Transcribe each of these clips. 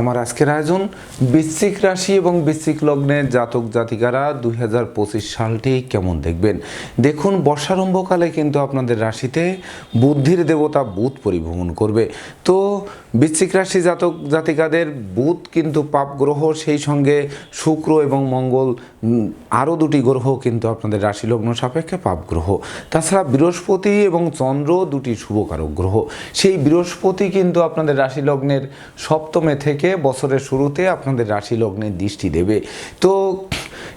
আমার আজকের আয়োজন, বৃশ্চিক রাশি এবং বৃশ্চিক লগ্নের জাতক জাতিকারা দুই হাজার পঁচিশ সালটি কেমন দেখবেন? দেখুন, বর্ষারম্ভকালে কিন্তু আপনাদের রাশিতে বুদ্ধির দেবতা বুধ পরিভ্রমণ করবে। তো বৃশ্চিক রাশি জাতক জাতিকাদের বুধ কিন্তু পাপ গ্রহ, সেই সঙ্গে শুক্র এবং মঙ্গল আরও দুটি গ্রহ কিন্তু আপনাদের রাশি লগ্ন সাপেক্ষে পাপ গ্রহ। তাছাড়া বৃহস্পতি এবং চন্দ্র দুটি শুভকারক গ্রহ। সেই বৃহস্পতি কিন্তু আপনাদের রাশি লগ্নের সপ্তমে থেকে বছরের শুরুতে আপনাদের রাশি লগ্নে দৃষ্টি দেবে। তো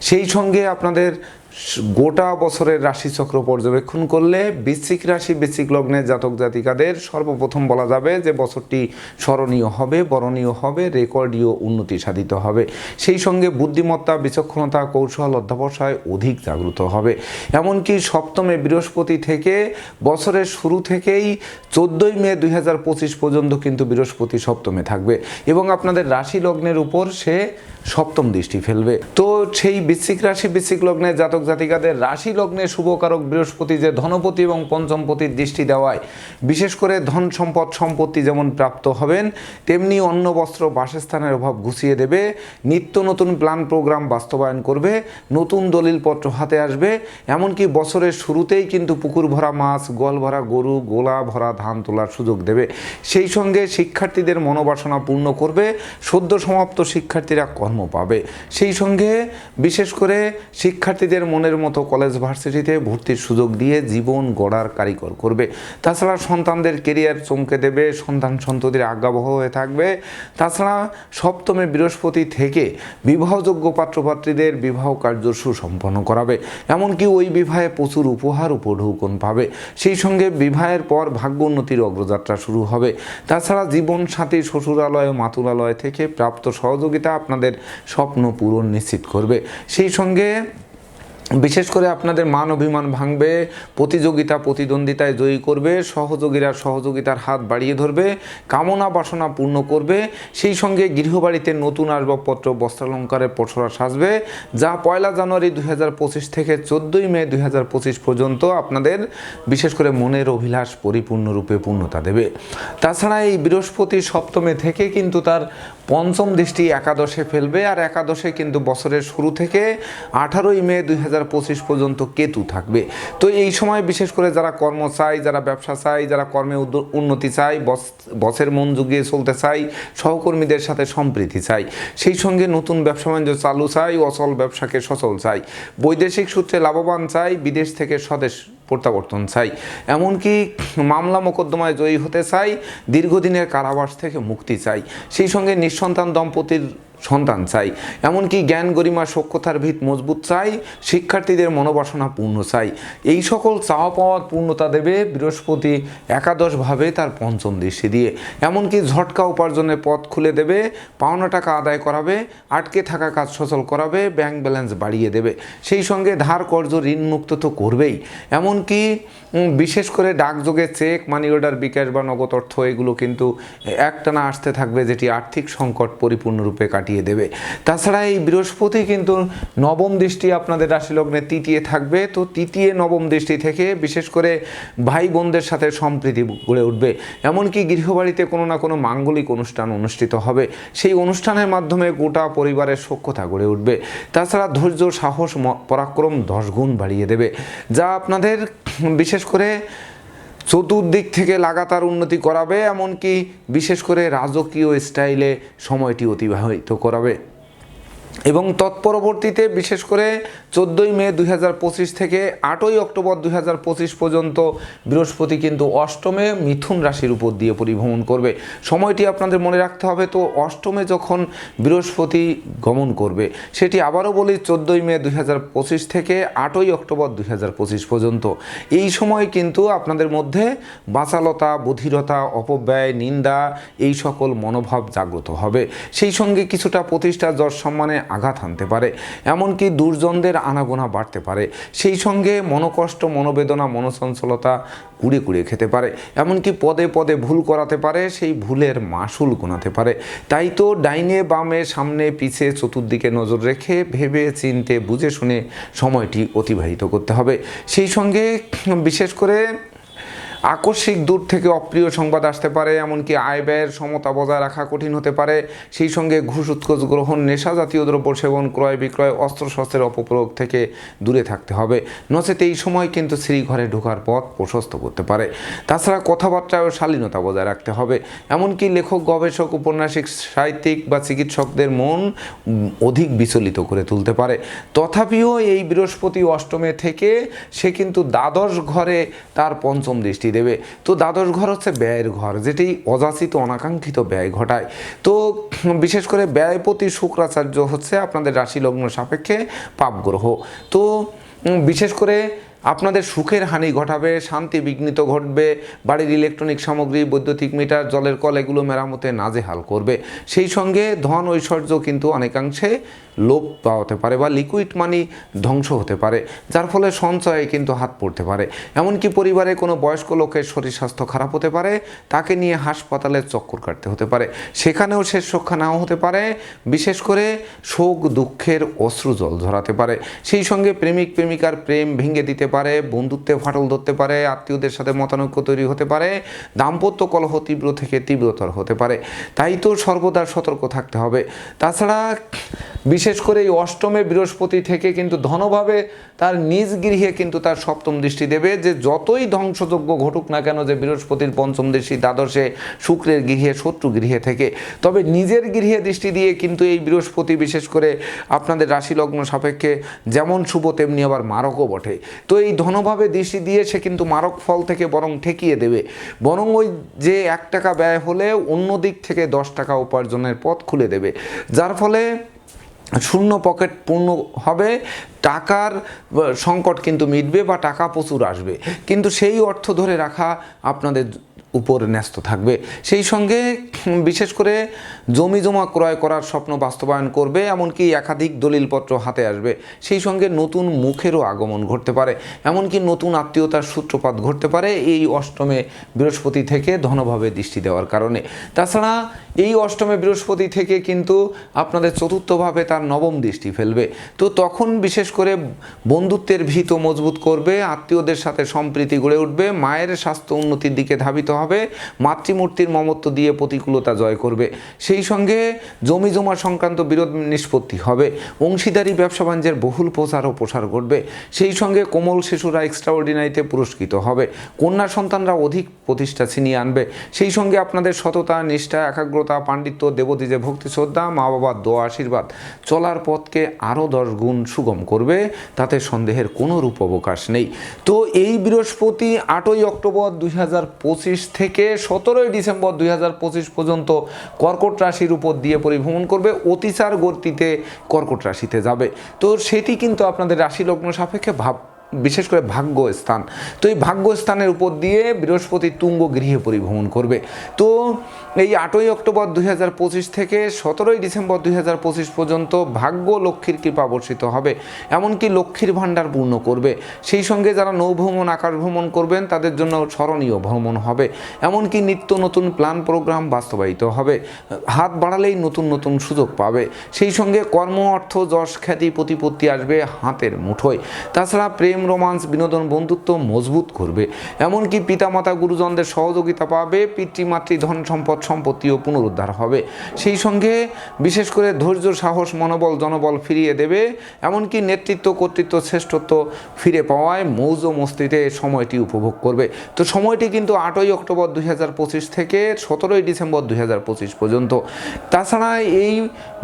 সেই সঙ্গে আপনাদের গোটা বছরের রাশিচক্র পর্যবেক্ষণ করলে বৃশ্চিক রাশি, বৃশ্চিক লগ্নের জাতক জাতিকাদের সর্বপ্রথম বলা যাবে যে বছরটি স্মরণীয় হবে, বরণীয় হবে রেকর্ডীয় উন্নতি সাধিত হবে। সেই সঙ্গে বুদ্ধিমত্তা, বিচক্ষণতা, কৌশল অধ্যাবসায় অধিক জাগ্রত হবে। এমনকি সপ্তমে বৃহস্পতি থেকে বছরের শুরু থেকেই চোদ্দোই মে দুই হাজার পঁচিশ পর্যন্ত কিন্তু বৃহস্পতি সপ্তমে থাকবে এবং আপনাদের রাশি লগ্নের উপর সে সপ্তম দৃষ্টি ফেলবে। তো সেই বৃশ্চিক রাশি, বৃশ্চিক লগ্নের জাতক জাতিকাদের রাশি লগ্নে শুভকারক বৃহস্পতি যে ধনপতি এবং পঞ্চমপতির দৃষ্টি দেওয়ায়, বিশেষ করে ধন সম্পদ সম্পত্তি যেমন প্রাপ্ত হবেন, তেমনি অন্ন, বস্ত্র, বাসস্থানের অভাব ঘুষিয়ে দেবে, নিত্য নতুন প্ল্যান প্রোগ্রাম বাস্তবায়ন করবে, নতুন দলিলপত্র হাতে আসবে, এমনকি বছরের শুরুতেই কিন্তু পুকুর ভরা মাছ, গোয়াল ভরা গরু, গোলা ভরা ধান তোলার সুযোগ দেবে। সেই সঙ্গে শিক্ষার্থীদের মনোবাসনা পূর্ণ করবে, সদ্য সমাপ্ত শিক্ষার্থীরা কর্ম পাবে। সেই সঙ্গে বিশেষ করে শিক্ষার্থীদের মনের মতো কলেজ ভার্সিটিতে ভর্তির সুযোগ দিয়ে জীবন গড়ার কারিগর করবে। তাছাড়া সন্তানদের কেরিয়ার চমকে দেবে, সন্তান সন্ততির আজ্ঞাবহ হয়ে থাকবে। তাছাড়া সপ্তমে বৃহস্পতি থেকে বিবাহযোগ্য পাত্রপাত্রীদের বিবাহ কার্য সুসম্পন্ন করাবে। এমনকি ওই বিবাহে প্রচুর উপহার উপঢৌকন পাবে। সেই সঙ্গে বিবাহের পর ভাগ্য উন্নতির অগ্রযাত্রা শুরু হবে। তাছাড়া জীবন সাথী শ্বশুরালয়, মাতুলালয় থেকে প্রাপ্ত সহযোগিতা আপনাদের স্বপ্ন পূরণ নিশ্চিত করবে। সেই সঙ্গে বিশেষ করে আপনাদের মান অভিমান ভাঙবে, প্রতিযোগিতা, প্রতিদ্বন্দ্বিতায় জয়ী করবে, সহযোগীরা সহযোগিতার হাত বাড়িয়ে ধরবে, কামনা বাসনা পূর্ণ করবে, সেই সঙ্গে গৃহবাড়িতে নতুন আসবাবপত্র, বস্ত্রালঙ্কারের পসরা সাজবে, যা পয়লা জানুয়ারি দু হাজার পঁচিশ থেকে চোদ্দোই মে দু হাজার পঁচিশ পর্যন্ত আপনাদের বিশেষ করে মনের অভিলাষ পরিপূর্ণরূপে পূর্ণতা দেবে। তাছাড়া এই বৃহস্পতি সপ্তমে থেকে কিন্তু তার পঞ্চম দৃষ্টি একাদশে ফেলবে, আর একাদশে কিন্তু বছরের শুরু থেকে আঠারোই মে দুই হাজার পঁচিশ পর্যন্ত কেতু থাকবে। তো এই সময় বিশেষ করে যারা কর্ম চাই যারা ব্যবসা চাই যারা কর্মে উন্নতি চাই বস, বসের মন যুগিয়ে চলতে চাই সহকর্মীদের সাথে সম্প্রীতি চাই সেই সঙ্গে নতুন ব্যবসা বাণিজ্য চালু চাই অচল ব্যবসাকে সচল চাই বৈদেশিক সূত্রে লাভবান চাই বিদেশ থেকে স্বদেশ প্রত্যাবর্তন চাই এমনকি মামলা মোকদ্দমায় জয়ী হতে চাই দীর্ঘদিনের কারাবাস থেকে মুক্তি চাই সেই সঙ্গে নিঃসন্তান দম্পতির সন্তান চাই। এমনকি জ্ঞান গরিমা সক্ষতার ভিত মজবুত চাই, শিক্ষার্থীদের মনোবাসনা পূর্ণ চাই। এই সকল চাওয়া পাওয়ার পূর্ণতা দেবে বৃহস্পতি একাদশভাবে তার পঞ্চম দৃষ্টি দিয়ে। এমনকি ঝটকা উপার্জনের পথ খুলে দেবে, পাওনা টাকা আদায় করাবে, আটকে থাকা কাজ সচল করাবে, ব্যাংক ব্যালেন্স বাড়িয়ে দেবে। সেই সঙ্গে ধার কর্জ ঋণ মুক্ত তো করবেই। এমনকি বিশেষ করে ডাকযোগে চেক, মানি অর্ডার, বিকাশ বা নগদ অর্থ, এগুলো কিন্তু একটানা আসতে থাকবে, যেটি আর্থিক সংকট পরিপূর্ণরূপে কাটিয়ে দেবে। তাছাড়া এই বৃহস্পতি কিন্তু নবম দৃষ্টি আপনাদের রাশি লগ্নে তৃতীয় থাকবে। তো তৃতীয় নবম দৃষ্টি থেকে বিশেষ করে ভাই বোনদের সাথে সম্প্রীতি গড়ে উঠবে। এমনকি গৃহবাড়িতে কোনো না কোনো মাঙ্গলিক অনুষ্ঠান অনুষ্ঠিত হবে। সেই অনুষ্ঠানের মাধ্যমে গোটা পরিবারের সক্ষতা গড়ে উঠবে। তাছাড়া ধৈর্য, সাহস পরাক্রম দশ গুণ বাড়িয়ে দেবে। যা আপনাদের বিশেষ করে চতুর্দিক থেকে লাগাতার উন্নতি করাবে, এমনকি বিশেষ করে রাজকীয় স্টাইলে সময়টি অতিবাহিত করাবে। এবং তৎপরবর্তীতে বিশেষ করে চোদ্দোই মে দুই হাজার পঁচিশ থেকে আটই অক্টোবর দুই হাজার পঁচিশ পর্যন্ত বৃহস্পতি কিন্তু অষ্টমে মিথুন রাশির উপর দিয়ে পরিভ্রমণ করবে। সময়টি আপনাদের মনে রাখতে হবে তো, অষ্টমে যখন বৃহস্পতি গমন করবে, সেটি আবারও বলি চোদ্দোই মে দুই হাজার পঁচিশ থেকে আটই অক্টোবর দুই হাজার পঁচিশ পর্যন্ত। এই সময় কিন্তু আপনাদের মধ্যে বাচালতা, বধিরতা, অপব্যয়, নিন্দা এই সকল মনোভাব জাগ্রত হবে। সেই সঙ্গে কিছুটা প্রতিষ্ঠা, যশ সম্মানে আঘাত হানতে পারে। এমনকি দুর্জনদের আনাগোনা বাড়তে পারে। সেই সঙ্গে মনোকষ্ট, মনোবেদনা মনোসঞ্চলতা কুড়ে কুড়ে খেতে পারে। এমনকি পদে পদে ভুল করাতে পারে, সেই ভুলের মাসুল গোনাতে পারে। তাই তো ডাইনে বামে সামনে পিছে চতুর্দিকে নজর রেখে ভেবে চিনতে, বুঝে শুনে সময়টি অতিবাহিত করতে হবে। সেই সঙ্গে বিশেষ করে আকস্মিক দূর থেকে অপ্রিয় সংবাদ আসতে পারে, এমনকি আয় ব্যয়ের সমতা বজায় রাখা কঠিন হতে পারে। সেই সঙ্গে ঘুষ উৎকোচ গ্রহণ, নেশা জাতীয় দ্রব্য সেবন, ক্রয় বিক্রয়, অস্ত্রশস্ত্রের অপপ্রয়োগ থেকে দূরে থাকতে হবে। নচেত এই সময় কিন্তু শ্রীঘরে ঢোকার পথ প্রশস্ত করতে পারে। তাছাড়া কথাবার্তায় ও শালীনতা বজায় রাখতে হবে। এমনকি লেখক, গবেষক, উপন্যাসিক, সাহিত্যিক বা চিকিৎসকদের মন অধিক বিচলিত করে তুলতে পারে। তথাপিও এই বৃহস্পতি অষ্টমে থেকে সে কিন্তু দ্বাদশ ঘরে তার পঞ্চম দৃষ্টি দেবে। তো দ্বাদশ ঘর হচ্ছে ব্যয়ের ঘর, যেটি অযাচিত অনাকাঙ্ক্ষিত ব্যয় ঘটায়। তো বিশেষ করে ব্যয় প্রতি শুক্রাচার্য হচ্ছে আপনাদের রাশি লগ্ন সাপেক্ষে পাপ গ্রহ তো বিশেষ করে আপনাদের সুখের হানি ঘটাবে, শান্তি বিঘ্নিত ঘটবে, বাড়ির ইলেকট্রনিক সামগ্রী, বৈদ্যুতিক মিটার জলের কল এগুলো মেরামতে নাজেহাল করবে। সেই সঙ্গে ধন ঐশ্বর্য কিন্তু অনেকাংশে লোপ পাওয়াতে পারে বা লিকুইড মানি ধ্বংস হতে পারে, যার ফলে সঞ্চয়ে কিন্তু হাত পড়তে পারে। এমনকি পরিবারে কোনো বয়স্ক লোকের শরীর স্বাস্থ্য খারাপ হতে পারে, তাকে নিয়ে হাসপাতালে চক্কর কাটতে হতে পারে। সেখানেও শেষ রক্ষা নাও হতে পারে, বিশেষ করে শোক দুঃখের অশ্রু জল ঝরাতে পারে। সেই সঙ্গে প্রেমিক প্রেমিকার প্রেম ভেঙে দিতে পারে, বন্ধুত্বে ফাটল ধরতে পারে, আত্মীয়দের সাথে মতানৈক্য তৈরি হতে পারে, দাম্পত্য কলহ তীব্র থেকে তীব্রতর হতে পারে। তাই তো সর্বদা সতর্ক থাকতে হবে। তাছাড়া বিশেষ করে এই অষ্টমে বৃহস্পতি থেকে কিন্তু ধনভাবে তার নিজ গৃহে কিন্তু তার সপ্তম দৃষ্টি দেবে যে যতই ধ্বংসযোগ্য ঘটুক না কেন যে বৃহস্পতির পঞ্চম দৃষ্টি দ্বাদশে শুক্রের গৃহে, শত্রু গৃহে থেকে। তবে নিজের গৃহে দৃষ্টি দিয়ে কিন্তু এই বৃহস্পতি বিশেষ করে আপনাদের রাশি লগ্ন সাপেক্ষে যেমন শুভ, তেমনি আবার মারকও বটে। তো এই ধনভাবে দৃষ্টি দিয়ে সে কিন্তু মারক ফল থেকে বরং ঠেকিয়ে দেবে। বরং ওই যে এক টাকা ব্যয় হলে অন্য দিক থেকে দশ টাকা উপার্জনের পথ খুলে দেবে। যার ফলে শূন্য পকেট পূর্ণ হবে, টাকার সংকট কিন্তু মিটবে বা টাকা প্রচুর আসবে। কিন্তু সেই অর্থ ধরে রাখা আপনাদের উপর ন্যস্ত থাকবে। সেই সঙ্গে বিশেষ করে জমি জমা ক্রয় করার স্বপ্ন বাস্তবায়ন করবে, এমনকি একাধিক দলিলপত্র হাতে আসবে। সেই সঙ্গে নতুন মুখেরও আগমন ঘটতে পারে। এমনকি নতুন আত্মীয়তার সূত্রপাত ঘটতে পারে এই অষ্টমে বৃহস্পতি থেকে ধনভাবে দৃষ্টি দেওয়ার কারণে। তাছাড়া, এই অষ্টমে বৃহস্পতি থেকে কিন্তু আপনাদের চতুর্থভাবে তার নবম দৃষ্টি ফেলবে। তো তখন বিশেষ করে বন্ধুত্বের ভিত মজবুত করবে, আত্মীয়দের সাথে সম্প্রীতি গড়ে উঠবে, মায়ের স্বাস্থ্য উন্নতির দিকে ধাবিত হবে। মাতৃমূর্তির মমত্ব দিয়ে প্রতিকূলতা জয় করবে। সেই সঙ্গে জমি জমা সংক্রান্ত বিরোধ নিষ্পত্তি হবে। অংশীদারি ব্যবসা বাণিজ্যের বহুল প্রচার ও প্রসার ঘটবে। সেই সঙ্গে কোমল শিশুরা এক্সট্রাঅর্ডিনারিতে পুরস্কৃত হবে। কন্যা সন্তানরা অধিক প্রতিষ্ঠা ছিনিয়ে আনবে। সেই সঙ্গে আপনাদের সততা, নিষ্ঠা, একাগ্রতা, পাণ্ডিত্য দেবদীজে ভক্তি, শ্রদ্ধা মা বাবার দোয়া, আশীর্বাদ চলার পথকে আরও দশ গুণ সুগম করবে। তাতে সন্দেহের কোনো রূপ অবকাশ নেই। তো এই বৃহস্পতি আটই অক্টোবর দুই হাজার পঁচিশ থেকে সতেরোই ডিসেম্বর দুই হাজার পঁচিশ পর্যন্ত কর্কট রাশির উপর দিয়ে পরিভ্রমণ করবে। অতিচার গতিতে কর্কট রাশিতে যাবে। তো সেটি কিন্তু আপনাদের রাশি লগ্ন সাপেক্ষে ভাব বিশেষ করে ভাগ্য স্থান তো এই ভাগ্য স্থানের উপর দিয়ে বৃহস্পতি তুঙ্গ গৃহে পরিভ্রমণ করবে। তো এই আটই অক্টোবর দুই হাজার পঁচিশ থেকে সতেরোই ডিসেম্বর দুই হাজার পঁচিশ পর্যন্ত ভাগ্য লক্ষ্মীর কৃপা বর্ষিত হবে। এমনকি লক্ষ্মীর ভাণ্ডার পূর্ণ করবে। সেই সঙ্গে যারা নৌভ্রমণ আকাশ ভ্রমণ করবেন, তাদের জন্য স্মরণীয় ভ্রমণ হবে। এমনকি নিত্য নতুন প্ল্যান প্রোগ্রাম বাস্তবায়িত হবে। হাত বাড়ালেই নতুন নতুন সুযোগ পাবে। সেই সঙ্গে কর্ম, অর্থ, যশ, খ্যাতি, প্রতিপত্তি আসবে হাতের মুঠোয়। তাছাড়া প্রেম রোমান্স, বিনোদন, বন্ধুত্ব মজবুত করবে। এমনকি পিতামাতা গুরুজনদের সহযোগিতা পাবে পিতৃমাতৃ ধন সম্পদ, সম্পত্তিও পুনরুদ্ধার হবে। সেই সঙ্গে বিশেষ করে ধৈর্য, সাহস, মনোবল, জনবল ফিরিয়ে দেবে। এমনকি নেতৃত্ব, কর্তৃত্ব, শ্রেষ্ঠত্ব ফিরে পাওয়ায় মৌজ মস্তিতে সময়টি উপভোগ করবে। তো সময়টি কিন্তু আটই অক্টোবর দুই হাজার পঁচিশ থেকে সতেরোই ডিসেম্বর দুই হাজার পঁচিশ পর্যন্ত। তাছাড়া এই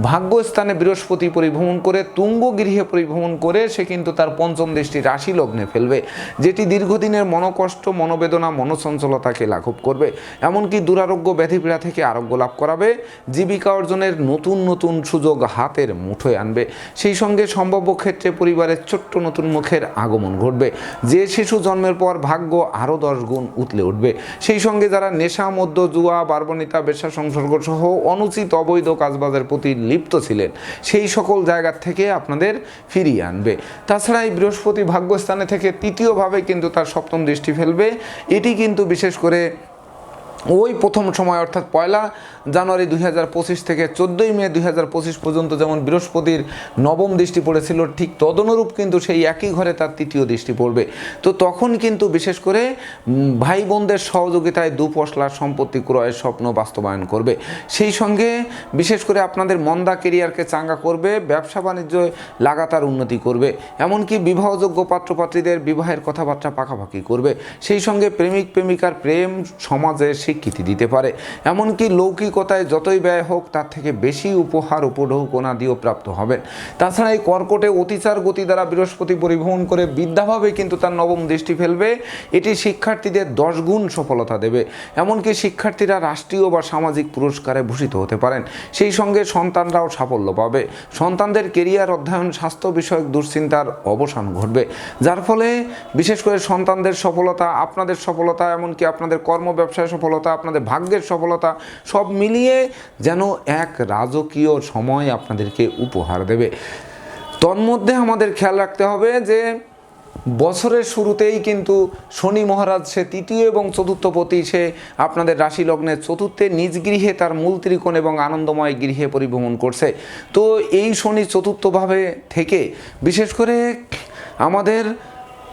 ভাগ্যস্থানে বৃহস্পতি পরিভ্রমণ করে, তুঙ্গ গৃহে পরিভ্রমণ করে সে কিন্তু তার পঞ্চম দৃষ্টি রাশি লগ্নে ফেলবে, যেটি দীর্ঘদিনের মনোকষ্ট, মনোবেদনা মনোচঞ্চলতাকে লাঘব করবে। এমনকি দুরারোগ্য ব্যাধিপীড়া থেকে আরোগ্য লাভ করাবে, জীবিকা অর্জনের নতুন নতুন সুযোগ হাতের মুঠোয় আনবে। সেই সঙ্গে সম্ভাব্য ক্ষেত্রে পরিবারের ছোট্ট নতুন মুখের আগমন ঘটবে। যে শিশু জন্মের পর ভাগ্য আরও দশ গুণ উতলে উঠবে। সেই সঙ্গে যারা নেশা মধ্য জুয়া, বার্বনিতা বেশা সংসর্গ সহ অনুচিত অবৈধ কাজবাজের প্রতি লিপ্ত ছিলেন, সেই সকল জায়গা থেকে আপনাদের ফিরিয়ে আনবে। তাছাড়া এই বৃহস্পতি ভাগ্যস্থানে থেকে তৃতীয়ভাবে কিন্তু তার সপ্তম দৃষ্টি ফেলবে। এটি কিন্তু বিশেষ করে ওই প্রথম সময়, অর্থাৎ পয়লা জানুয়ারি দুই হাজার পঁচিশ থেকে চোদ্দোই মে দুই হাজার পঁচিশ পর্যন্ত যেমন বৃহস্পতির নবম দৃষ্টি পড়েছিল, ঠিক তদনুরূপ কিন্তু সেই একই ঘরে তার তৃতীয় দৃষ্টি পড়বে। তো তখন কিন্তু বিশেষ করে ভাই বোনদের সহযোগিতায় দু পশলার সম্পত্তি ক্রয়ের স্বপ্ন বাস্তবায়ন করবে। সেই সঙ্গে বিশেষ করে আপনাদের মন্দা কেরিয়ারকে চাঙ্গা করবে, ব্যবসা বাণিজ্য লাগাতার উন্নতি করবে, এমনকি বিবাহযোগ্য পাত্রপাত্রীদের বিবাহের কথাবার্তা পাকাপাকি করবে। সেই সঙ্গে প্রেমিক প্রেমিকার প্রেম সমাজে স্বীকৃতি দিতে পারে। এমনকি লৌকিকতায় যতই ব্যয় হোক, তার থেকে বেশি উপহার উপঢৌকনা দিয়েও প্রাপ্ত হবেন। তাছাড়া এই কর্কটে অতিচার গতি দ্বারা বৃহস্পতি পরিভ্রমণ করে বিদ্যাভাবে কিন্তু তার নবম দৃষ্টি ফেলবে। এটি শিক্ষার্থীদের দশ গুণ সফলতা দেবে। এমনকি শিক্ষার্থীরা রাষ্ট্রীয় বা সামাজিক পুরস্কারে ভূষিত হতে পারেন। সেই সঙ্গে সন্তানরাও সাফল্য পাবে। সন্তানদের কেরিয়ার অধ্যয়ন, স্বাস্থ্য বিষয়ক দুশ্চিন্তার অবসান ঘটবে। যার ফলে বিশেষ করে সন্তানদের সফলতা, আপনাদের সফলতা, এমনকি আপনাদের কর্ম ব্যবসায় সফলতা আপনাদের ভাগ্যের সফলতা, সব মিলিয়ে যেন এক রাজকীয় সময় আপনাদেরকে উপহার দেবে। তন্মধ্যে আমাদের খেয়াল রাখতে হবে যে বছরের শুরুতেই কিন্তু শনি মহারাজ সে তৃতীয় এবং চতুর্থ পতি, সে আপনাদের রাশি লগ্নের চতুর্থে নিজ গৃহে তার মূল ত্রিকোণ এবং আনন্দময় গৃহে পরিভ্রমণ করছে। তো এই শনি চতুর্থভাবে থেকে বিশেষ করে আমাদের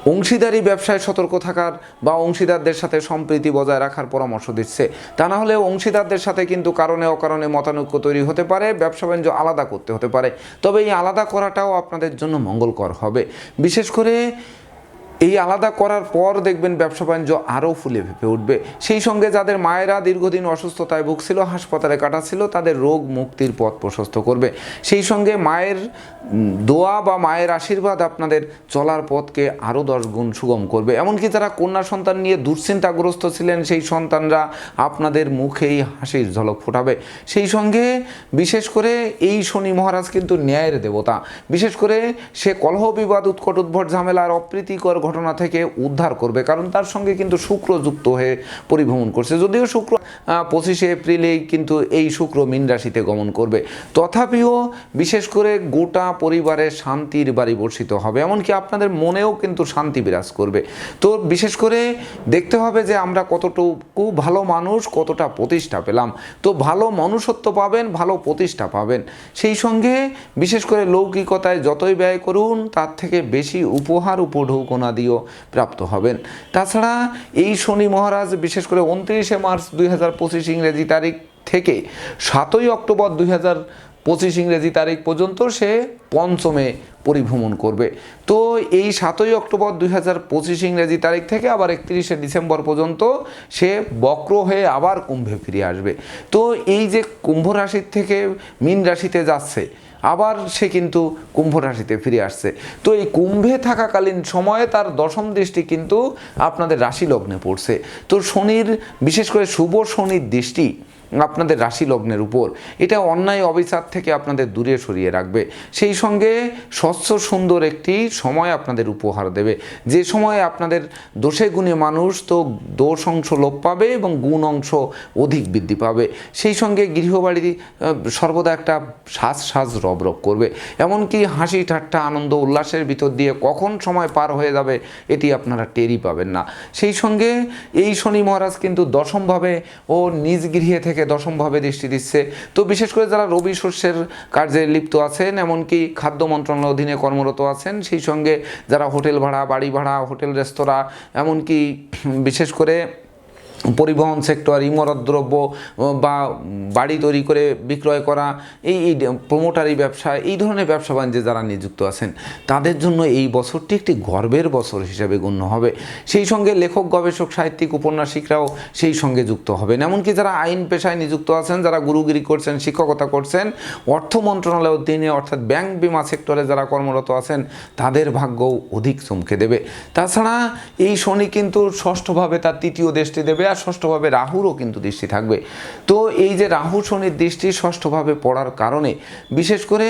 অংশীদারি ব্যবসায় সতর্ক থাকার বা অংশীদারদের সাথে সম্প্রীতি বজায় রাখার পরামর্শ দিচ্ছে। তা না হলে অংশীদারদের সাথে কিন্তু কারণে অকারণে মতানৈক্য তৈরি হতে পারে, ব্যবসা বাণিজ্য আলাদা করতে হতে পারে। তবে এই আলাদা করাটাও আপনাদের জন্য মঙ্গলকর হবে। বিশেষ করে এই আলাদা করার পর দেখবেন ব্যবসা বাণিজ্য আরও ফুলে ফেপে উঠবে। সেই সঙ্গে যাদের মায়েরা দীর্ঘদিন অসুস্থতায় ভুগছিল, হাসপাতালে কাটাচ্ছিল, তাদের রোগ মুক্তির পথ প্রশস্ত করবে। সেই সঙ্গে মায়ের দোয়া বা মায়ের আশীর্বাদ আপনাদের চলার পথকে আরও দশ গুণ সুগম করবে। এমনকি যারা কন্যা সন্তান নিয়ে দুশ্চিন্তাগ্রস্ত ছিলেন, সেই সন্তানরা আপনাদের মুখেই হাসির ঝলক ফোটাবে। সেই সঙ্গে বিশেষ করে এই শনি মহারাজ কিন্তু ন্যায়ের দেবতা। বিশেষ করে সে কলহ বিবাদ, উৎকট উদ্ভট ঝামেলার অপ্রীতিকর ঘটনা থেকে উদ্ধার করবে, কারণ তার সঙ্গে কিন্তু শুক্র যুক্ত হয়ে পরিভ্রমণ করছে। যদিও শুক্র পঁচিশে এপ্রিলেই কিন্তু এই শুক্র মীন রাশিতে গমন করবে। তথাপিও বিশেষ করে গোটা পরিবারের শান্তির বাড়ি বর্ষিত হবে, এমনকি আপনাদের মনেও কিন্তু শান্তি বিরাজ করবে। তো বিশেষ করে দেখতে হবে যে আমরা কতটুকু ভালো মানুষ, কতটা প্রতিষ্ঠা পেলাম। তো ভালো মনুষ্যত্ব পাবেন, ভালো প্রতিষ্ঠা পাবেন। সেই সঙ্গে বিশেষ করে লৌকিকতায় যতই ব্যয় করুন, তার থেকে বেশি উপহার উপঢৌকনা দিয়েও প্রাপ্ত হবেন। তাছাড়া এই শনি মহারাজ বিশেষ করে উনত্রিশে মার্চ দুই হাজার পঁচিশ ইংরেজি তারিখ থেকে সাতই অক্টোবর দুই হাজার পঁচিশ ইংরেজি তারিখ পর্যন্ত সে পঞ্চমে পরিভ্রমণ করবে। তো এই সাতই অক্টোবর দুই হাজার পঁচিশ ইংরেজি তারিখ থেকে আবার একত্রিশে ডিসেম্বর পর্যন্ত সে বক্র হয়ে আবার কুম্ভে ফিরে আসবে। তো এই যে কুম্ভ রাশির থেকে মীন রাশিতে যাচ্ছে আবার সে কিন্তু কুম্ভ রাশিতে ফিরে আসছে। তো এই কুম্ভে থাকাকালীন সময়ে তার দশম দৃষ্টি কিন্তু আপনাদের রাশি লগ্নে পড়ছে। তো শনির, বিশেষ করে শুভ শনির দৃষ্টি আপনাদের রাশি লগ্নের উপর। এটা অন্যায় অবিচার থেকে আপনাদের দূরে সরিয়ে রাখবে। সেই সঙ্গে স্বচ্ছ সুন্দর একটি সময় আপনাদের উপহার দেবে। যে সময়ে আপনাদের দোষে গুণে মানুষ তো দোষ অংশ লোপ পাবে এবং গুণ অংশ অধিক বৃদ্ধি পাবে। সেই সঙ্গে গৃহবাড়ি সর্বদা একটা সাজ সাজ রব রব করবে। এমনকি হাসি, ঠাট্টা, আনন্দ, উল্লাসের ভিতর দিয়ে কখন সময় পার হয়ে যাবে এটি আপনারা টেরই পাবেন না। সেই সঙ্গে এই শনি মহারাজ কিন্তু দশমভাবে ও নিজ গৃহে থেকে দশমভাবে দৃষ্টি দিচ্ছে। তো বিশেষ করে যারা রবি শস্যের কার্যে লিপ্ত আছেন, এমনকি খাদ্য মন্ত্রণালয়ের অধীনে কর্মরত আছেন, সেই সঙ্গে যারা হোটেল ভাড়া, বাড়ি ভাড়া, হোটেল, রেস্তোরাঁ, এমনকি বিশেষ করে পরিবহন সেক্টর, ইমরত দ্রব্য বা বাড়ি তৈরি করে বিক্রয় করা, এই এই প্রমোটারি ব্যবসা, এই ধরনের ব্যবসা বাণিজ্যে যারা নিযুক্ত আছেন, তাদের জন্য এই বছরটি একটি গর্বের বছর হিসেবে গণ্য হবে। সেই সঙ্গে লেখক, গবেষক, সাহিত্যিক, উপন্যাসিকরাও সেই সঙ্গে যুক্ত হবেন। এমনকি যারা আইন পেশায় নিযুক্ত আছেন, যারা গুরুগিরি করছেন, শিক্ষকতা করছেন, অর্থ মন্ত্রণালয়ের অধীনে, অর্থাৎ ব্যাংক বিমা সেক্টরে যারা কর্মরত আছেন, তাদের ভাগ্যও অধিক চমকে দেবে। তাছাড়া এই শনি কিন্তু ষষ্ঠভাবে তার তৃতীয় দেশটি দেবে। আর ষষ্ঠভাবে রাহুরও কিন্তু দৃষ্টি থাকবে। তো এই যে রাহু শনির দৃষ্টি ষষ্ঠভাবে পড়ার কারণে, বিশেষ করে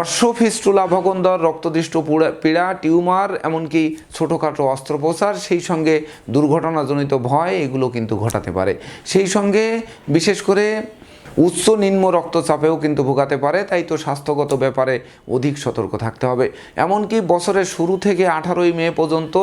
অশ্বফিস্টুলা ভগন্দর, রক্তদৃষ্ট পীড়া, টিউমার, এমনকি ছোটোখাটো অস্ত্রোপচার, সেই সঙ্গে দুর্ঘটনাজনিত ভয়, এগুলো কিন্তু ঘটাতে পারে। সেই সঙ্গে বিশেষ করে উচ্চ নিম্ন রক্তচাপেও কিন্তু ভোগাতে পারে, তাই তো স্বাস্থ্যগত ব্যাপারে অধিক সতর্ক থাকতে হবে। এমনকি বছরের শুরু থেকে আঠারোই মে পর্যন্ত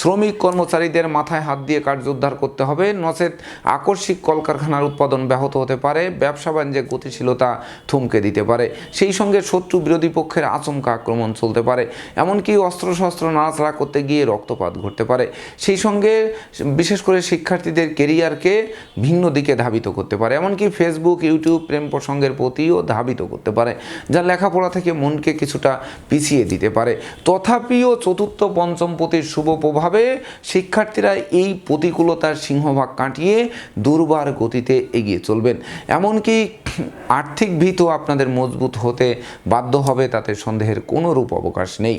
শ্রমিক কর্মচারীদের মাথায় হাত দিয়ে কার্যোদ্ধার করতে হবে। নচেত আকস্মিক কলকারখানার উৎপাদন ব্যাহত হতে পারে, ব্যবসা বাণিজ্যে গতিশীলতা থমকে দিতে পারে। সেই সঙ্গে শত্রু বিরোধী পক্ষের আচমকা আক্রমণ চলতে পারে। এমনকি অস্ত্রশস্ত্র নাড়াচাড়া করতে গিয়ে রক্তপাত ঘটতে পারে। সেই সঙ্গে বিশেষ করে শিক্ষার্থীদের কেরিয়ারকে ভিন্ন দিকে ধাবিত করতে পারে। এমনকি ফেসবুক ইউটিউব প্রেম প্রসঙ্গের প্রতিও ধাবিত করতে পারে, যা লেখাপড়া থেকে মনকে কিছুটা পিছিয়ে দিতে পারে। তথাপিও চতুর্থ, পঞ্চম পতির শুভ প্রভাবে শিক্ষার্থীরা এই প্রতিকূলতার সিংহভাগ কাটিয়ে দুর্বার গতিতে এগিয়ে চলবেন। এমনকি আর্থিক ভিতও আপনাদের মজবুত হতে বাধ্য হবে, তাতে সন্দেহের কোনো রূপ অবকাশ নেই।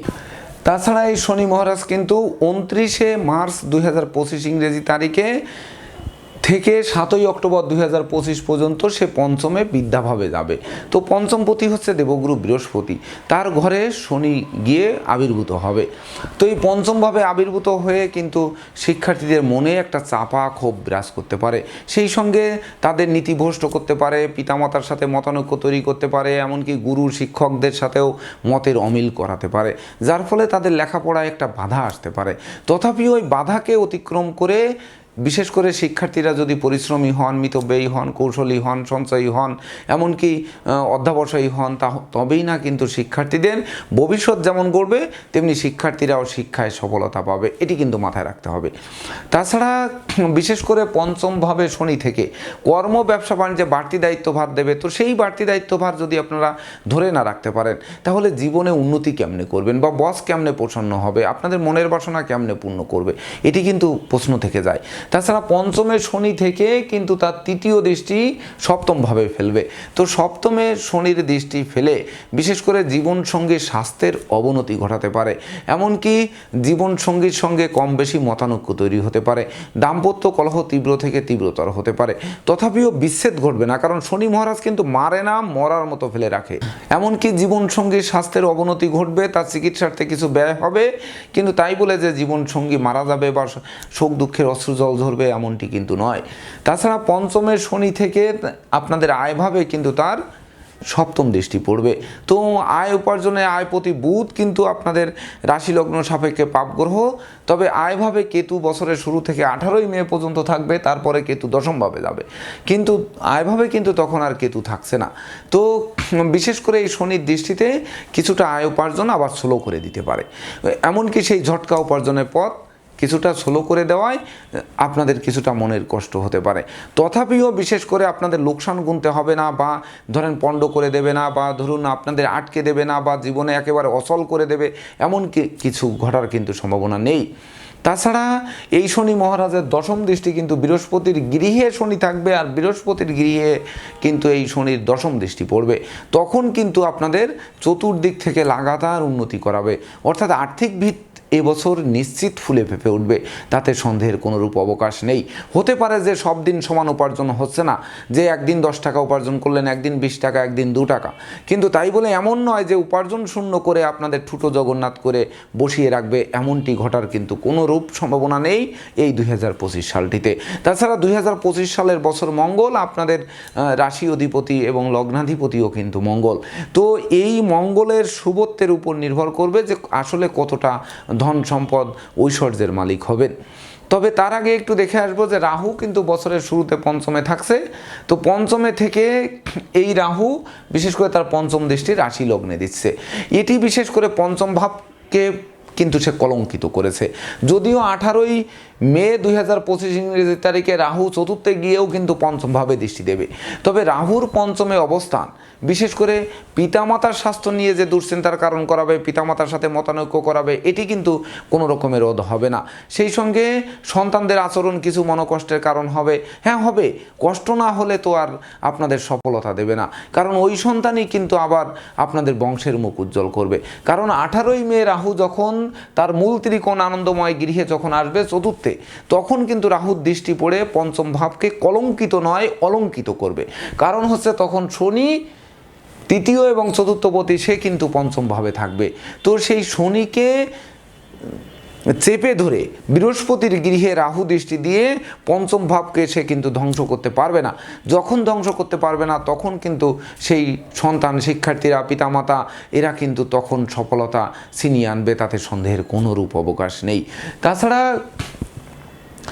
তাছাড়া এই শনি মহারাজ কিন্তু উনত্রিশে মার্চ দুই হাজার পঁচিশ ইংরেজি তারিখে থেকে সাতই অক্টোবর দুই হাজার পঁচিশ পর্যন্ত সে পঞ্চমে বিদ্যাভাবে যাবে। তো পঞ্চমপতি হচ্ছে দেবগুরু বৃহস্পতি। তার ঘরে শনি গিয়ে আবির্ভূত হবে। তো এই পঞ্চমভাবে আবির্ভূত হয়ে কিন্তু শিক্ষার্থীদের মনে একটা চাপা ক্ষোভ বিরাজ করতে পারে। সেই সঙ্গে তাদের নীতিভ্রষ্ট করতে পারে, পিতামাতার সাথে মতানৈক্য তৈরি করতে পারে, এমনকি গুরু শিক্ষকদের সাথেও মতের অমিল করাতে পারে। যার ফলে তাদের লেখাপড়ায় একটা বাধা আসতে পারে। তথাপি ওই বাধাকে অতিক্রম করে বিশেষ করে শিক্ষার্থীরা যদি পরিশ্রমী হন, মিতব্যয়ী হন, কৌশলী হন, সঞ্চয়ী হন, এমনকি অধ্যাবসায়ী হন, তা তবেই না কিন্তু শিক্ষার্থীদের ভবিষ্যৎ যেমন গড়বে, তেমনি শিক্ষার্থীরাও শিক্ষায় সফলতা পাবে। এটি কিন্তু মাথায় রাখতে হবে। তাছাড়া, বিশেষ করে পঞ্চমভাবে শনি থেকে কর্ম, ব্যবসা, বাণিজ্যে বাড়তি দায়িত্বভার দেবে, তো সেই বাড়তি দায়িত্বভার যদি আপনারা ধরে না রাখতে পারেন, তাহলে জীবনে উন্নতি কেমনে করবেন বা বস কেমনে প্রসন্ন হবে, আপনাদের মনের বাসনা কেমনে পূর্ণ করবে, এটি কিন্তু প্রশ্ন থেকে যায়। তাছাড়া পঞ্চমে শনি থেকে কিন্তু তার তৃতীয় দৃষ্টি সপ্তমভাবে ফেলবে। তো সপ্তমে শনির দৃষ্টি ফেলে বিশেষ করে জীবনসঙ্গীর স্বাস্থ্যের অবনতি ঘটাতে পারে। এমনকি জীবনসঙ্গীর সঙ্গে কম বেশি মতানৈক্য তৈরি হতে পারে। দাম্পত্য কলহ তীব্র থেকে তীব্রতর হতে পারে। তথাপিও বিচ্ছেদ ঘটবে না, কারণ শনি মহারাজ কিন্তু মারে না, মরার মতো ফেলে রাখে। এমনকি জীবনসঙ্গীর স্বাস্থ্যের অবনতি ঘটবে, তার চিকিৎসার্থে কিছু ব্যয় হবে, কিন্তু তাই বলে যে জীবনসঙ্গী মারা যাবে বা শোক দুঃখের অশ্রু জল ধরবে এমনটি কিন্তু নয়। তাছাড়া পঞ্চমের শনি থেকে আপনাদের আয়ভাবে কিন্তু তার সপ্তম দৃষ্টি পড়বে। তো আয় উপার্জনে আয় প্রতি বুধ কিন্তু আপনাদের রাশি লগ্ন সাপেক্ষে পাপ গ্রহ তবে আয়ভাবে কেতু বছরের শুরু থেকে আঠারোই মে পর্যন্ত থাকবে, তারপরে কেতু দশমভাবে যাবে। কিন্তু আয়ভাবে কিন্তু তখন আর কেতু থাকছে না। তো বিশেষ করে এই শনির দৃষ্টিতে কিছুটা আয় উপার্জন আবার স্লো করে দিতে পারে। এমনকি সেই ঝটকা উপার্জনের পথ কিছুটা স্লো করে দেওয়ায়, আপনাদের কিছুটা মনের কষ্ট হতে পারে। তথাপিও বিশেষ করে আপনাদের লোকসান গুনতে হবে না বা ধরেন পণ্ড করে দেবে না বা ধরুন আপনাদের আটকে দেবে না বা জীবনে একেবারে অচল করে দেবে, এমন কি- কিছু ঘটার কিন্তু সম্ভাবনা নেই। তাছাড়া এই শনি মহারাজের দশম দৃষ্টি কিন্তু বৃহস্পতির গৃহে শনি থাকবে আর বৃহস্পতির গৃহে কিন্তু এই শনির দশম দৃষ্টি পড়বে। তখন কিন্তু আপনাদের চতুর্দিক থেকে লাগাতার উন্নতি করাবে। অর্থাৎ আর্থিক ভিত এবছর নিশ্চিত ফুলে ফেপে উঠবে। তাতে সন্দেহের কোনো রূপ অবকাশ নেই। হতে পারে যে সব দিন সমান উপার্জন হচ্ছে না, যে একদিন দশ টাকা উপার্জন করলেন, একদিন বিশ টাকা, একদিন দু টাকা। কিন্তু তাই বলে এমন নয় যে উপার্জন শূন্য করে আপনাদের ঠুটো জগন্নাথ করে বসিয়ে রাখবে, এমনটি ঘটার কিন্তু কোনো রূপ সম্ভাবনা নেই এই দুই হাজার পঁচিশ সালটিতে। তাছাড়া দুই হাজার পঁচিশ সালের বছর মঙ্গল, আপনাদের রাশি অধিপতি এবং লগ্নাধিপতিও কিন্তু মঙ্গল। তো এই মঙ্গলের শুভত্বের উপর নির্ভর করবে যে আসলে কতটা ধন সম্পদ ঐশ্বর্যের মালিক হবেন। তবে তার আগে একটু দেখে আসব যে রাহু কিন্তু বছরের শুরুতে পঞ্চমে থাকছে। তো পঞ্চমে থেকে এই রাহু বিশেষ করে তার পঞ্চম দৃষ্টি রাশি লগ্নে দিচ্ছে। এটি বিশেষ করে পঞ্চম ভাবকে কিন্তু সে কলঙ্কিত করেছে। যদিও আঠারোই মে দুই হাজার পঁচিশ ইংরেজি তারিখে রাহু চতুর্থে গিয়েও কিন্তু পঞ্চমভাবে দৃষ্টি দেবে। তবে রাহুর পঞ্চমে অবস্থান, বিশেষ করে পিতামাতার স্বাস্থ্য নিয়ে যে দুশ্চিন্তার কারণ করাবে, পিতামাতার সাথে মতানৈক্য করাবে, এটি কিন্তু কোনো রকমের রোধ হবে না। সেই সঙ্গে সন্তানদের আচরণ কিছু মনোকষ্টের কারণ হবে। হ্যাঁ হবে। কষ্ট না হলে তো আর আপনাদের সফলতা দেবে না। কারণ ওই সন্তানই কিন্তু আবার আপনাদের বংশের মুখ উজ্জ্বল করবে। কারণ আঠারোই মে রাহু যখন তার মূল ত্রিকোণ আনন্দময় গৃহে যখন আসবে, চতুর্থে তখন কিন্তু রাহুর দৃষ্টি পড়ে পঞ্চম ভাবকে কলঙ্কিত নয়, অলঙ্কিত করবে। কারণ হচ্ছে তখন শনি তৃতীয় এবং চতুর্থপতি, সে কিন্তু পঞ্চম ভাবে থাকবে। তো সেই শনিকে চেপে ধরে বৃহস্পতির গৃহে রাহু দৃষ্টি দিয়ে পঞ্চম ভাবকে সে কিন্তু ধ্বংস করতে পারবে না। যখন ধ্বংস করতে পারবে না, তখন কিন্তু সেই সন্তান, শিক্ষার্থীরা, পিতামাতা, এরা কিন্তু তখন সফলতা ছিনিয়ে আনবে, তাতে সন্দেহের কোনো রূপ অবকাশ নেই। তাছাড়া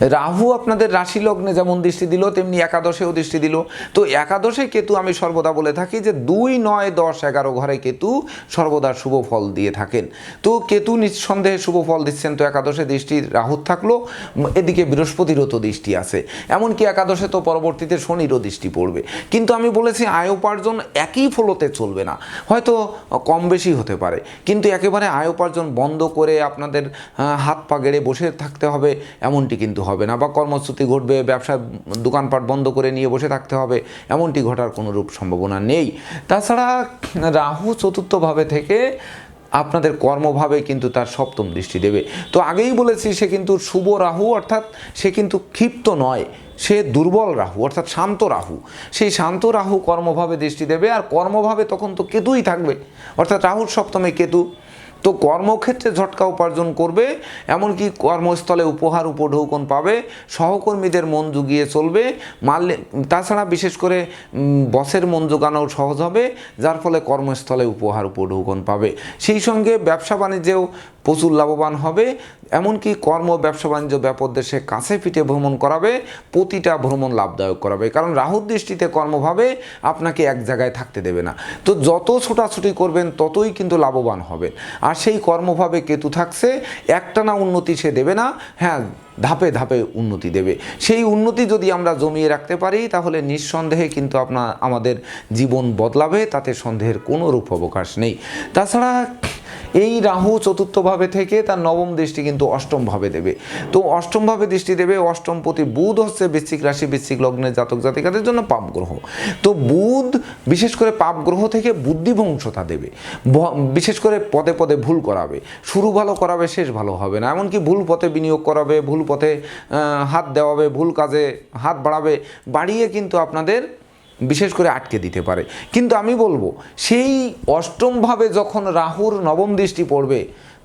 রাহু আপনাদের রাশি লগ্নে যেমন দৃষ্টি দিল, তেমনি একাদশেও দৃষ্টি দিল। তো একাদশে কেতু আমি সর্বদা বলে থাকি যে দুই নয় দশ এগারো ঘরে কেতু সর্বদা শুভ ফল দিয়ে থাকেন। তো কেতু নিঃসন্দেহে শুভ ফল দিচ্ছেন, তো একাদশে দৃষ্টি রাহুর থাকল এদিকে বৃহস্পতিরও তো দৃষ্টি আছে। এমনকি একাদশে তো পরবর্তীতে শনিরও দৃষ্টি পড়বে। কিন্তু আমি বলেছি আয় উপার্জন একই ফলতে চলবে না। হয়তো কম বেশি হতে পারে, কিন্তু একেবারে আয় উপার্জন বন্ধ করে আপনাদের হাত পা গেড়ে বসে থাকতে হবে, এমনটি কিন্তু হবে না বা কর্মচ্যুতি ঘটবে, ব্যবসা, দোকানপাট বন্ধ করে নিয়ে বসে থাকতে হবে, এমনটি ঘটার কোনো রূপ সম্ভাবনা নেই। তাছাড়া রাহু চতুর্থভাবে থেকে আপনাদের কর্মভাবে কিন্তু তার সপ্তম দৃষ্টি দেবে। তো আগেই বলেছি, সে কিন্তু শুভ রাহু, অর্থাৎ সে কিন্তু ক্ষিপ্ত নয়, সে দুর্বল রাহু, অর্থাৎ শান্ত রাহু। সেই শান্ত রাহু কর্মভাবে দৃষ্টি দেবে, আর কর্মভাবে তখন তো কেতুই থাকবে, অর্থাৎ রাহুর সপ্তমে কেতু। তো কর্মক্ষেত্রে ঝটকা উপার্জন করবে, এমনকি কর্মস্থলে উপহার, উপঢৌকন পাবে, সহকর্মীদের মন জুগিয়ে চলবে মাল্যে তাছাড়া বিশেষ করে বসের মন জোগানো সহজ হবে, যার ফলে কর্মস্থলে উপহার, উপঢৌকন পাবে। সেই সঙ্গে ব্যবসা বাণিজ্যেও প্রচুর লাভবান হবে, এমনকি কর্ম, ব্যবসা বাণিজ্য ব্যাপক দেশে কাছে পিঠে ভ্রমণ করাবে, প্রতিটা ভ্রমণ লাভদায়ক করাবে। কারণ রাহুর দৃষ্টিতে কর্মভাবে আপনাকে এক জায়গায় থাকতে দেবে না। তো যত ছোটাছুটি করবেন, ততই কিন্তু লাভবান হবেন। আর সেই কর্মভাবে কেতু থাকছে একটানা উন্নতি সে দেবে না। হ্যাঁ ধাপে ধাপে উন্নতি দেবে। সেই উন্নতি যদি আমরা জমিয়ে রাখতে পারি, তাহলে নিঃসন্দেহে কিন্তু আপনার আমাদের জীবন বদলাবে, তাতে সন্দেহের কোনো রূপ অবকাশ নেই। তাছাড়া এই রাহু চতুর্থভাবে থেকে তার নবম দৃষ্টি কিন্তু অষ্টমভাবে দেবে। তো অষ্টমভাবে দৃষ্টি দেবে, অষ্টম প্রতি বুধ হচ্ছে বৃশ্চিক রাশি, বৃশ্চিক লগ্নের জাতক জাতিকাদের জন্য পাপ গ্রহ। তো বুধ বিশেষ করে পাপ গ্রহ থেকে বুদ্ধিভংসতা দেবে। বিশেষ করে পদে পদে ভুল করাবে। শুরু ভালো করাবে, শেষ ভালো হবে না। এমনকি ভুল পথে বিনিয়োগ করাবে, ভুল পথে হাত দেওয়াবে, ভুল কাজে হাত বাড়াবে, বাড়িয়ে কিন্তু আপনাদের বিশেষ করে আটকে দিতে পারে। কিন্তু আমি বলব, সেই অষ্টমভাবে যখন রাহুর নবম দৃষ্টি পড়বে,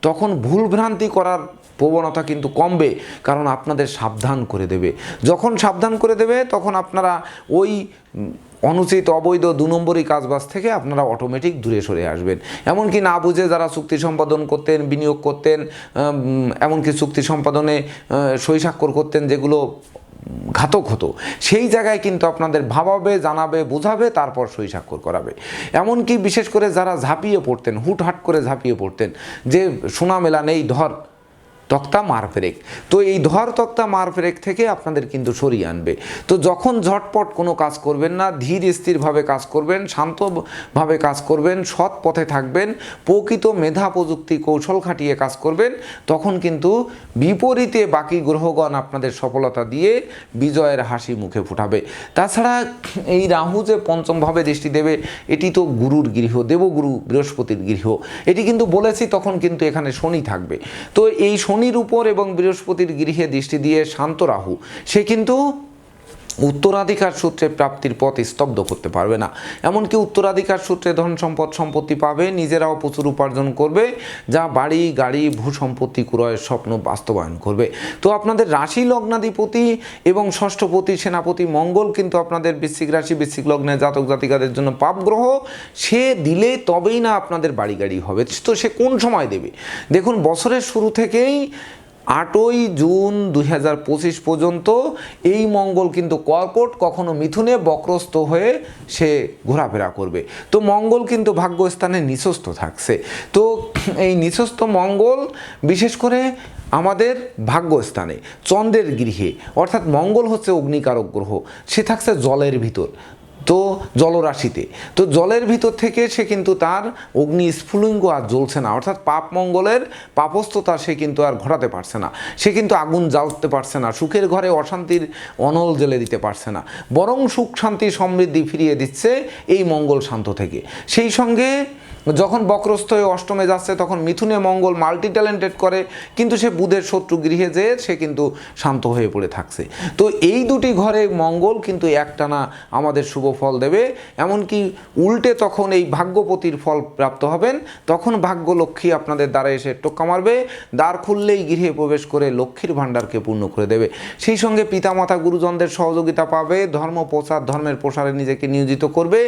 তখন ভুল ভ্রান্তি করার প্রবণতা কিন্তু কমবে, কারণ আপনাদের সাবধান করে দেবে। যখন সাবধান করে দেবে, তখন আপনারা ওই অনুচিত অবৈধ দু নম্বরই কাজবাজ থেকে আপনারা অটোমেটিক দূরে সরে আসবেন। এমনকি না বুঝে যারা চুক্তি সম্পাদন করতেন, বিনিয়োগ করতেন এমনকি চুক্তি সম্পাদনে সই স্বাক্ষর করতেন, যেগুলো ঘাতক হতো, সেই জায়গায় কিন্তু আপনাদের ভাবাবে, জানাবে, বোঝাবে, তারপর সই স্বাক্ষর করাবে। এমনকি বিশেষ করে যারা ঝাঁপিয়ে পড়তেন, হুটহাট করে ঝাঁপিয়ে পড়তেন, যে সোনা মেলা নেই, ধর তক্তা মারফেরেক। তো এই ধর তক্তা মারফেরেক থেকে আপনাদের কিন্তু সরিয়ে আনবে। তো যখন ঝটপট কোনো কাজ করবেন না, ধীর স্থিরভাবে কাজ করবেন, শান্তভাবে কাজ করবেন, সৎ পথে থাকবেন, প্রকৃত মেধা প্রযুক্তি কৌশল খাটিয়ে কাজ করবেন, তখন কিন্তু বিপরীতে বাকি গ্রহগণ আপনাদের সফলতা দিয়ে বিজয়ের হাসি মুখে ফুটাবে। তাছাড়া এই রাহু যে পঞ্চমভাবে দৃষ্টি দেবে, এটি তো গুরুর গৃহ, দেবগুরু বৃহস্পতির গৃহ। এটি কিন্তু বলেছি, তখন কিন্তু এখানে শনি থাকবে। তো এই শনির উপর এবং বৃহস্পতির গৃহে দৃষ্টি দিয়ে শান্ত রাহু। সে কিন্তু উত্তরাধিকার সূত্রে প্রাপ্তির পথ স্তব্ধ করতে পারবে না। এমনকি উত্তরাধিকার সূত্রে ধন সম্পদ সম্পত্তি পাবে, নিজেরাও প্রচুর উপার্জন করবে, যা বাড়ি, গাড়ি, ভূ সম্পত্তি ক্রয়ের স্বপ্ন বাস্তবায়ন করবে। তো আপনাদের রাশি লগ্নাধিপতি এবং ষষ্ঠপতি সেনাপতি মঙ্গল কিন্তু আপনাদের বৃশ্চিক রাশি, বৃশ্চিক লগ্নের জাতক জাতিকাদের জন্য পাপ গ্রহ। সে দিলে তবেই না আপনাদের বাড়ি গাড়ি হবে। তো সে কোন সময় দেবে? দেখুন, বছরের শুরু থেকেই আটই জুন দুই হাজার পঁচিশ পর্যন্ত এই মঙ্গল কিন্তু কর্কট, কখনো মিথুনে বক্রস্থ হয়ে সে ঘোরাফেরা করবে। তো মঙ্গল কিন্তু ভাগ্যস্থানে নিঃস্ত থাকছে। তো এই নিঃস্ত মঙ্গল বিশেষ করে আমাদের ভাগ্যস্থানে, চন্দ্রের গৃহে, অর্থাৎ মঙ্গল হচ্ছে অগ্নিকারক গ্রহ, সে থাকছে জলের ভিতর। তো জলরাশিতে। তো জলের ভিতর থেকে সে কিন্তু তার অগ্নি স্ফুলিঙ্গ আর জ্বলছে না। অর্থাৎ পাপ মঙ্গলের পাপস্থতা সে কিন্তু আর ঘটাতে পারছে না। সে কিন্তু আগুন জ্বালতে পারছে না। সুখের ঘরে অশান্তির অনল জেলে দিতে পারছে না। বরং সুখ শান্তি সমৃদ্ধি ফিরিয়ে দিচ্ছে এই মঙ্গল শান্ত থেকে। সেই সঙ্গে যখন বক্রস্থ হয়ে অষ্টমে যাচ্ছে, তখন মিথুনে মঙ্গল মাল্টি ট্যালেন্টেড করে, কিন্তু সে বুধের শত্রু গৃহে যেয়ে সে কিন্তু শান্ত হয়ে পড়ে থাকছে। তো এই দুটি ঘরে মঙ্গল কিন্তু একটানা আমাদের শুভ ফল দেবে। এমনকি উল্টে তখন এই ভাগ্যপতির ফল প্রাপ্ত হবেন। তখন ভাগ্য লক্ষ্মী আপনাদের দ্বারা এসে টোক্কা মারবে। দ্বার খুললেই গৃহে প্রবেশ করে লক্ষ্মীর ভাণ্ডারকে পূর্ণ করে দেবে। সেই সঙ্গে পিতামাতা গুরুজনদের সহযোগিতা পাবে, ধর্ম প্রচার ধর্মের প্রসারে নিজেকে নিয়োজিত করবে।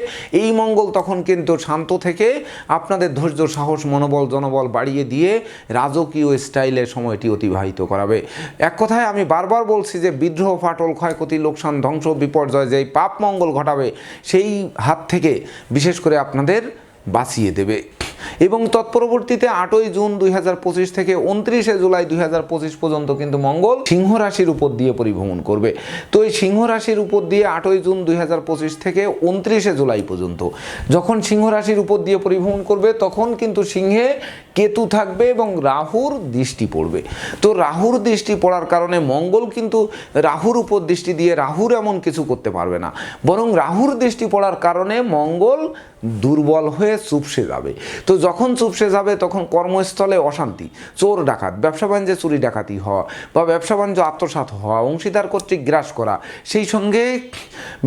এই মঙ্গল তখন কিন্তু শান্ত থেকে আপনাদের ধৈর্য, সাহস, মনোবল, জনবল বাড়িয়ে দিয়ে রাজকীয় স্টাইলে সময়টি অতিবাহিত করাবে। এক কথায় আমি বারবার বলছি যে, বিদ্রোহ, ফাটল, ক্ষয়ক্ষতি, লোকসান, ধ্বংস, বিপর্যয়, যেই পাপ মঙ্গল ঘটাবে, সেই হাত থেকে বিশেষ করে আপনাদের বাঁচিয়ে দেবে। এবং তৎপরবর্তীতে আটই জুন দুই হাজার পঁচিশ থেকে উনত্রিশে জুলাই দুই হাজার পঁচিশ পর্যন্ত কিন্তু মঙ্গল সিংহ রাশির উপর দিয়ে পরিভ্রমণ করবে। তো এই সিংহ রাশির উপর দিয়ে আটই জুন দুই হাজার পঁচিশ থেকে উনত্রিশে জুলাই পর্যন্ত যখন সিংহ রাশির উপর দিয়ে পরিভ্রমণ করবে, তখন কিন্তু সিংহে কেতু থাকবে এবং রাহুর দৃষ্টি পড়বে। তো রাহুর দৃষ্টি পড়ার কারণে মঙ্গল কিন্তু রাহুর উপর দৃষ্টি দিয়ে রাহুর এমন কিছু করতে পারবে না। বরং রাহুর দৃষ্টি পড়ার কারণে মঙ্গল দুর্বল হয়ে চুপসে যাবে। তো যখন চুপসে যাবে, তখন কর্মস্থলে অশান্তি, চোর ডাকাত, ব্যবসা বাণিজ্যে চুরি ডাকাতি হওয়া বা ব্যবসা বাণিজ্য আত্মসাৎ হওয়া, অংশীদার কর্তৃক গ্রাস করা, সেই সঙ্গে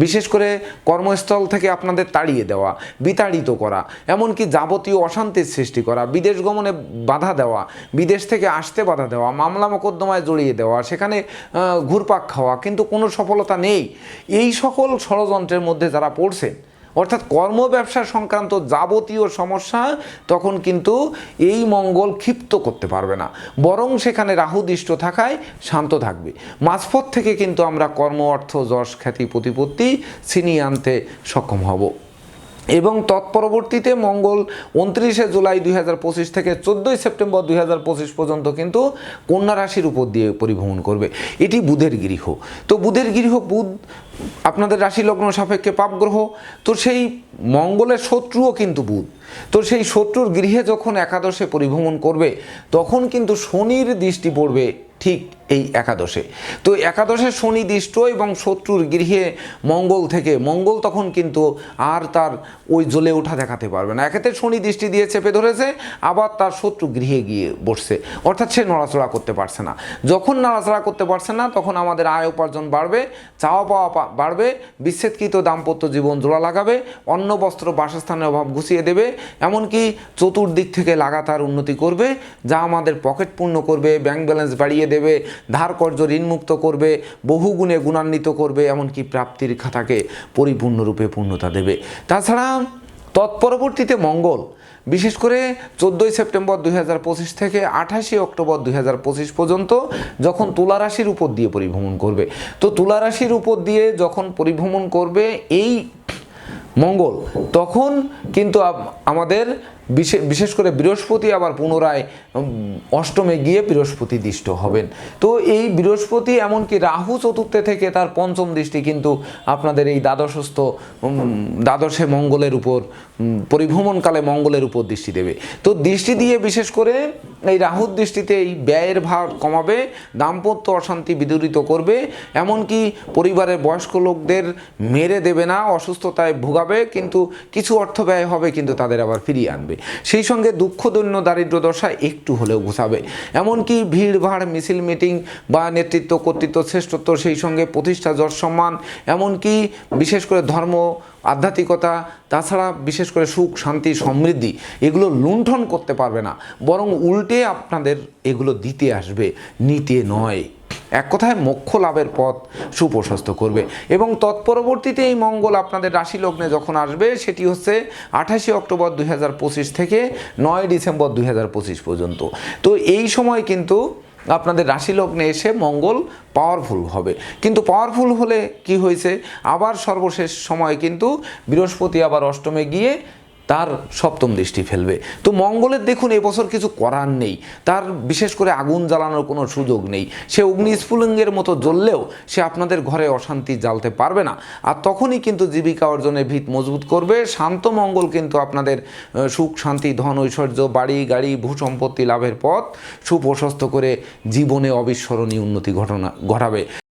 বিশেষ করে কর্মস্থল থেকে আপনাদের তাড়িয়ে দেওয়া, বিতাড়িত করা, এমনকি যাবতীয় অশান্তির সৃষ্টি করা, বিদেশ গমনে বাধা দেওয়া, বিদেশ থেকে আসতে বাধা দেওয়া, মামলা মোকদ্দমায় জড়িয়ে দেওয়া, সেখানে ঘুরপাক খাওয়া, কিন্তু কোনো সফলতা নেই। এই সকল ষড়যন্ত্রের মধ্যে যারা পড়ছেন অর্থাৎ কর্ম ব্যবসা সংক্রান্ত যাবতীয় সমস্যা তখন কিন্তু এই মঙ্গল ক্ষিপ্ত করতে পারবে না। বরং সেখানে রাহু দৃষ্ট থাকায় শান্ত থাকবে। মাঝপথ থেকে কিন্তু আমরা কর্ম, অর্থ, যশ, খ্যাতি, প্রতিপত্তি ছিনিয়ে আনতে সক্ষম হব। এবং তৎপরবর্তীতে মঙ্গল উনত্রিশে জুলাই দুই হাজার পঁচিশ থেকে চোদ্দোই সেপ্টেম্বর দুই হাজার পঁচিশ পর্যন্ত কিন্তু কন্যা রাশির উপর দিয়ে পরিভ্রমণ করবে। এটি বুধের গৃহ। তো বুধের গৃহ, বুধ আপনাদের রাশি লগ্ন সাপেক্ষে পাপ গ্রহ। তো সেই মঙ্গলের শত্রুও কিন্তু বুধ। তো সেই শত্রুর গৃহে যখন একাদশে পরিভ্রমণ করবে, তখন কিন্তু শনির দৃষ্টি পড়বে ঠিক এই একাদশে। তো একাদশে শনি দৃষ্ট এবং শত্রুর গৃহে মঙ্গল থেকে, মঙ্গল তখন কিন্তু আর তার ওই জ্বলে ওঠা দেখাতে পারবে না। একেতে শনি দৃষ্টি দিয়ে চেপে ধরেছে, আবার তার শত্রু গৃহে গিয়ে বসছে। অর্থাৎ সে নড়াচড়া করতে পারছে না। যখন নড়াচড়া করতে পারছে না, তখন আমাদের আয় উপার্জন বাড়বে, চাওয়া পাওয়া বাড়বে, বিচ্ছেদকৃত দাম্পত্য জীবন জোড়া লাগাবে, অন্ন, বস্ত্র, বাসস্থানের অভাব ঘুষিয়ে দেবে, এমনকি চতুর্দিক থেকে লাগাতার উন্নতি করবে, যা আমাদের পকেট পূর্ণ করবে, ব্যাংক ব্যালেন্স বাড়িয়ে দেবে, ধার কর্য ঋণমুক্ত করবে, বহু গুণে গুণান্বিত করবে, এমনকি প্রাপ্তির খাতাকে পরিপূর্ণরূপে পূর্ণতা দেবে। তাছাড়া তৎপরবর্তীতে মঙ্গল, বিশেষ করে চোদ্দোই সেপ্টেম্বর দুই হাজার পঁচিশ থেকে আঠাশে অক্টোবর দুই হাজার পঁচিশ পর্যন্ত যখন তুলা রাশির উপর দিয়ে পরিভ্রমণ করবে। তো তুলা রাশির উপর দিয়ে যখন পরিভ্রমণ করবে এই মঙ্গল, তখন কিন্তু আমাদের বিশেষ করে বৃহস্পতি আবার পুনরায় অষ্টমে গিয়ে বৃহস্পতি দৃষ্ট হবেন। তো এই বৃহস্পতি এমনকি রাহু চতুর্থে থেকে তার পঞ্চম দৃষ্টি কিন্তু আপনাদের এই দ্বাদশস্থ দ্বাদশে মঙ্গলের উপর পরিভ্রমণকালে মঙ্গলের উপর দৃষ্টি দেবে। তো দৃষ্টি দিয়ে বিশেষ করে এই রাহুর দৃষ্টিতে এই ব্যয়ের ভার কমাবে, দাম্পত্য অশান্তি বিদূরিত করবে, এমনকি পরিবারের বয়স্ক লোকদের মেরে দেবে না, অসুস্থতায় ভোগাবে, কিন্তু কিছু অর্থ ব্যয় হবে, কিন্তু তাদের আবার ফিরিয়ে আনবে। সেই সঙ্গে দুঃখ, দৈন্য, দারিদ্র দশা একটু হলেও ঘুষাবে এমনকি ভিড় ভাড় মিছিল, মিটিং বা নেতৃত্ব, কর্তৃত্ব, শ্রেষ্ঠত্ব সেই সঙ্গে প্রতিষ্ঠা, যশ, সম্মান, এমনকি বিশেষ করে ধর্ম, আধ্যাত্মিকতা, তাছাড়া বিশেষ করে সুখ, শান্তি, সমৃদ্ধি, এগুলো লুণ্ঠন করতে পারবে না। বরং উল্টে আপনাদের এগুলো দিতে আসবে। নিতে নয়। এক কথায় মোক্ষ লাভের পথ সুপ্রশস্ত করবে। এবং তৎপরবর্তীতে এই মঙ্গল আপনাদের রাশি লগ্নে যখন আসবে, সেটি হচ্ছে আঠাশে অক্টোবর দুই হাজার পঁচিশ থেকে নয় ডিসেম্বর দুই হাজার পঁচিশ পর্যন্ত। তো এই সময় কিন্তু আপনাদের রাশি লগ্নে এসে মঙ্গল পাওয়ারফুল হবে। কিন্তু পাওয়ারফুল হলে কি হয়েছে? আবার সর্বশেষ সময় কিন্তু বৃহস্পতি আবার অষ্টমে গিয়ে তার সপ্তম দৃষ্টি ফেলবে। তো মঙ্গলের দেখুন, এবছর কিছু করার নেই। তার বিশেষ করে আগুন জ্বালানোর কোনো সুযোগ নেই। সে অগ্নি অগ্নিস্ফুলিঙ্গের মতো জ্বললেও সে আপনাদের ঘরে অশান্তি জ্বালতে পারবে না। আর তখনই কিন্তু জীবিকা অর্জনের ভিত মজবুত করবে। শান্ত মঙ্গল কিন্তু আপনাদের সুখ, শান্তি, ধন, ঐশ্বর্য, বাড়ি, গাড়ি, ভূসম্পত্তি লাভের পথ, সুপ্রশস্ত করে জীবনে অবিস্মরণীয় উন্নতি ঘটনা, ঘটাবে।